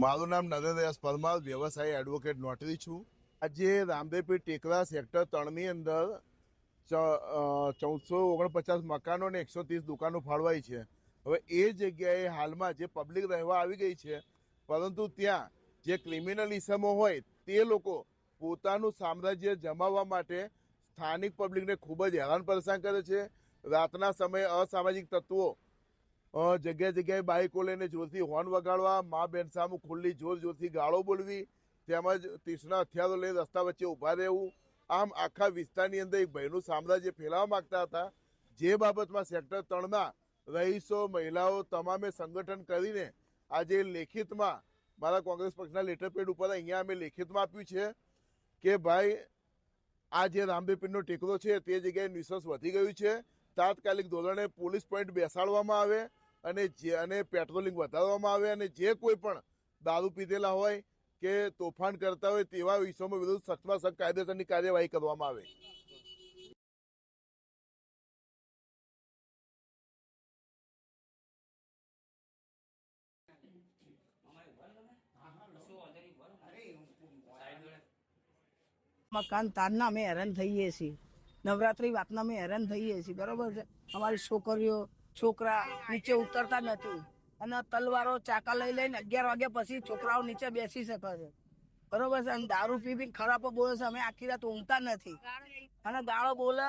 મારું નામ નરેન્દ્રદાસ પરમાર, વ્યવસાય એડવોકેટ નોટરી છું. આજે રામદેવપીર ટેકરા સેક્ટર ત્રણની અંદર ચૌદસો ઓગણપચાસ મકાનો અને એકસો ત્રીસ દુકાનો ફાળવાઈ છે. હવે એ જગ્યાએ હાલમાં જે પબ્લિક રહેવા આવી ગઈ છે, પરંતુ ત્યાં જે ક્રિમિનલ ઇસમો હોય, તે લોકો પોતાનું સામ્રાજ્ય જમાવવા માટે સ્થાનિક પબ્લિકને ખૂબ જ હેરાન પરેશાન કરે છે. રાતના સમયે અસામાજિક તત્વો જગ્યાએ જગ્યાએ બાઇકો લઈને જોરથી હોર્ન વગાડવા, મા બેન સામે ખુલ્લી જોર જોરથી ગાળો બોલવી, તેમજ તીક્ષ્ણ હથિયારો લઈને રસ્તા વચ્ચે ઊભા રહેવું. આમ આખા વિસ્તારની અંદર એક ભયનું સામ્રાજ્ય ફેલાવવા માંગતા હતા. જે બાબતમાં સેક્ટર ત્રણના રહીશો, મહિલાઓ તમામે સંગઠન કરીને આજે લેખિતમાં, મારા કોંગ્રેસ પક્ષના લેટર પેડ ઉપર અહીંયા અમે લેખિતમાં આપ્યું છે કે ભાઈ, આ જે રામદેવપીરનો ટેકરો છે તે જગ્યાએ નિશ્વાસ વધી ગયું છે. તાત્કાલિક ધોરણે પોલીસ પોઈન્ટ બેસાડવામાં આવે. અને જે અને પેટ્રોલિંગ વધારવામાં આવે અને જે કોઈ પણ દારૂ પીધેલા હોય કે તોફાન કરતા હોય તેવા વિષયોમાં વિરુદ્ધ સખ્તમાં સખ્ત કાયદેસરની કાર્યવાહી કરવામાં આવે. મકાન તારના અમે હેરાન થઈએ છીએ. નવરાત્રી વાતના અમે હેરાન થઈએ છીએ. બરોબર છે? અમારી છોકરીઓ છોકરા નીચે ઉતરતા નથી. અને તલવારો ચાકા લઈ લઈને અગિયાર વાગ્યા પછી છોકરાઓ નીચે બેસી શકે છે. બરોબર છે? અને દારૂ પી પી ખરાબ બોલે છે. અમે આખી રાત ઊંઘતા નથી. અને ગાળો બોલે,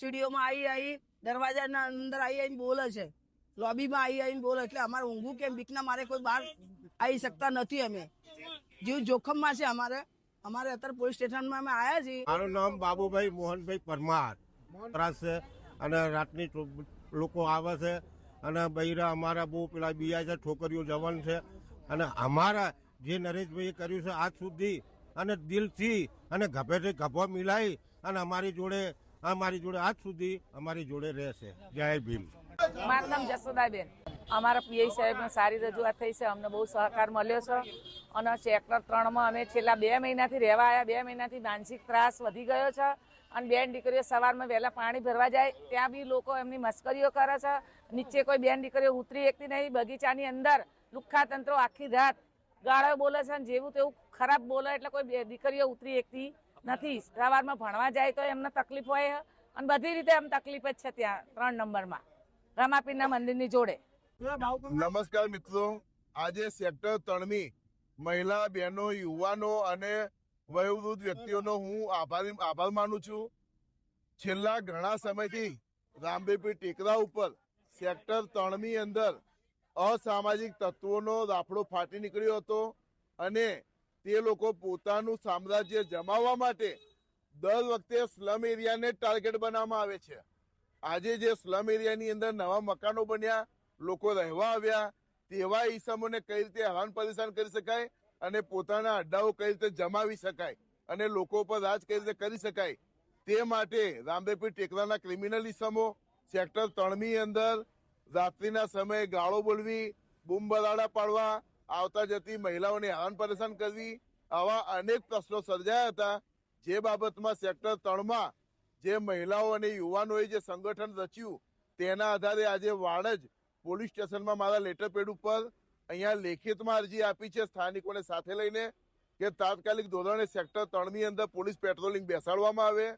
સીડીઓમાં આવી આવી દરવાજાના અંદર આવી આવીને બોલે છે. લોબીમાં આવી આવીને બોલે એટલે અમારે ઊંઘવું કેમ? બીકના મારે કોઈ બહાર આવી શકતા નથી અમે. જીવ જોખમમાં છે અમારે. અમારે અત્યારે પોલીસ સ્ટેશનમાં અમે આવ્યા છીએ. મારું નામ બાબુભાઈ મોહનભાઈ પરમાર. અને રાતની લોકો આવે છે અને બૈરા અમારા બહુ પેલા બીજા છે છોકરીઓ જવાન છે. અને અમારા જે નરેશભાઈએ કર્યું છે આજ સુધી અને દિલથી અને ગભેથી ગભો મિલાઈ અને અમારી જોડે અમારી જોડે આજ સુધી અમારી જોડે રહેશે. જય ભીમ. મારું નામ જસોદાબેન. અમારા પીઆઈ સાહેબને સારી રજૂઆત થઈ છે, અમને બહુ સહકાર મળ્યો છે. અને સેક્ટર ત્રણમાં અમે છેલ્લા બે મહિનાથી રહેવા આવ્યા બે મહિનાથી માનસિક ત્રાસ વધી ગયો છે. અને બેન દીકરીઓ સવારમાં વહેલા પાણી ભરવા જાય, ત્યાં બી લોકો એમની મસ્કરીઓ કરે છે. નીચે કોઈ બેન દીકરીઓ ઉતરી એકતી નહીં, બગીચાની અંદર લુખ્ખા આખી રાત ગાળો બોલે છે અને જેવું તેવું ખરાબ બોલે એટલે કોઈ દીકરીઓ ઉતરી એકતી નથી. સવારમાં ભણવા જાય તો એમને તકલીફ હોય અને બધી રીતે એમ તકલીફ જ છે ત્યાં, ત્રણ નંબરમાં. રામાપીરના મંદિરની જોડે. નમસ્કાર મિત્રો. આજે સેક્ટર ત્રણની મહિલા, બહેનો, યુવાનો અને વયોવૃદ્ધ વ્યક્તિઓનો હું આભારી, આભાર માનું છું. છેલ્લા ઘણા સમયથી રામદેવપી ટેકરા ઉપર સેક્ટર ત્રણની અંદર અસામાજિક તત્વોનો રાફડો ફાટી નીકળ્યો હતો અને તે લોકો પોતાનું સામ્રાજ્ય જમાવવા માટે દર વખતે સ્લમ એરિયાને ટાર્ગેટ બનાવવામાં આવે છે. આજે જે સ્લમ એરિયાની અંદર નવા મકાનો બન્યા લોકો રહેવા આવ્યા. તેવા ઈસમોને કઈ રીતે હેરાન પરેશાન કરી શકાય અને પોતાના અડ્ડાઓ કઈ રીતે જમાવી શકાય અને લોકો પર રાજ કઈ રીતે કરી શકાય તે માટે રામદેવપીર ટેકરાના ક્રિમિનલ ઈસમો, સેક્ટર ત્રણની અંદર રાત્રિના સમયે ગાળો બોલવી, બૂમ બરાડા પાડવા, આવતા જતી મહિલાઓને હેરાન પરેશાન કરવી, આવા અનેક પ્રશ્નો સર્જાયા હતા. જે બાબતમાં સેક્ટર ત્રણમાં જે મહિલાઓ અને યુવાનોએ જે સંગઠન રચ્યું તેના આધારે આજે વાડજ પોલીસ સ્ટેશનમાં મારા લેટર પેડ ઉપર અહીંયા લેખિતમાં અરજી આપી છે સ્થાનિકોને સાથે લઈને કે તાત્કાલિક ધોરણે સેક્ટર ત્રણની અંદર પોલીસ પેટ્રોલિંગ બેસાડવામાં આવે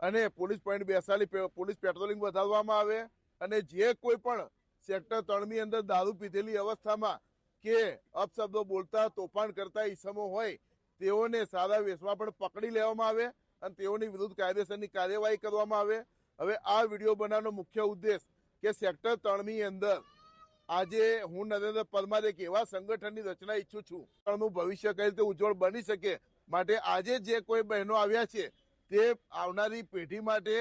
અને પોલીસ પોઈન્ટ બેસાડી પોલીસ પેટ્રોલિંગ વધારવામાં આવે અને જે કોઈ પણ સેક્ટર ત્રણની અંદર દારૂ પીધેલી અવસ્થામાં કે અપશબ્દો બોલતા, તોફાન કરતા ઈસમો હોય, તેઓને સારા વેશમાં પણ પકડી લેવામાં આવે અને તેઓની વિરુદ્ધ કાયદેસરની કાર્યવાહી કરવામાં આવે. હવે આ વીડિયો બનાવવાનો મુખ્ય ઉદ્દેશ કે સેક્ટર ત્રણની અંદર આજે હું નરેન્દ્ર પરમાર એક એવા સંગઠનની રચના ઈચ્છું છું. ત્રણનું ભવિષ્ય કઈ રીતે ઉજ્જવળ બની શકે માટે આજે જે કોઈ બહેનો આવ્યા છે તે આવનારી પેઢી માટે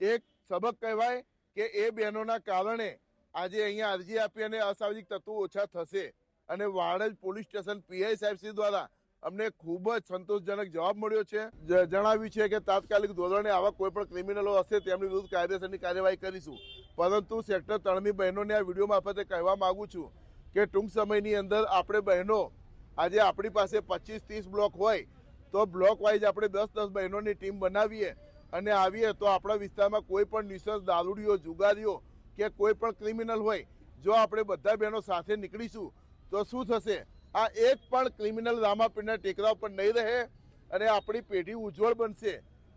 એક સબક કહેવાય કે એ બહેનોના કારણે આજે અહીંયા અરજી આપી અને અસામાજિક તત્વો ઓછા થશે. અને વાડજ પોલીસ સ્ટેશન પીઆઈ સાહેબ દ્વારા અમને ખૂબ જ સંતોષજનક જવાબ મળ્યો છે. જણાવ્યું છે કે તાત્કાલિક ધોરણે આવા કોઈ પણ ક્રિમિનલો હશે તેમની વિરુદ્ધ કાયદેસરની કાર્યવાહી કરીશું. પરંતુ સેક્ટર ત્રણની બહેનોને આ વીડિયો મારફતે કહેવા માંગુ છું કે ટૂંક સમયની અંદર આપણે બહેનો, આજે આપણી પાસે પચીસ ત્રીસ બ્લોક હોય, તો બ્લોક વાઇઝ આપણે દસ દસ બહેનોની ટીમ બનાવીએ અને આવીએ તો આપણા વિસ્તારમાં કોઈ પણ નિશંસ દારૂડીઓ જુગારીઓ કે કોઈ પણ ક્રિમિનલ હોય, જો આપણે બધા બહેનો સાથે નીકળીશું, તો શું થશે? આ એક પણ ક્રિમિનલ રામાપીરના ટેકરા ઉપર નહીં રહે અને આપણી પેઢી ઉજ્જવળ બનશે.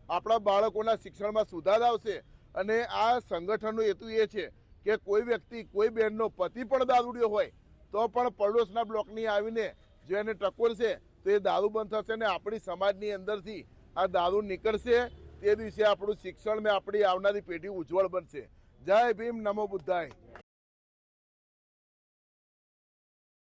આપણા બાળકોના શિક્ષણમાં સુધાર આવશે અને આ સંગઠનનો હેતુ એ છે કે કોઈ વ્યક્તિ, કોઈ બહેનનો પતિ પણ દારૂડિયો હોય, તો પણ પડોશના બ્લોકની આવીને જો એને ટકોરશે, તો એ દારૂ બંધ થશે અને આપણી સમાજની અંદરથી આ દારૂ નીકળશે. તે દિવસે આપણું શિક્ષણ ને આપણી આવનારી પેઢી ઉજ્જવળ બનશે. જય ભીમ, નમો બુદ્ધાય.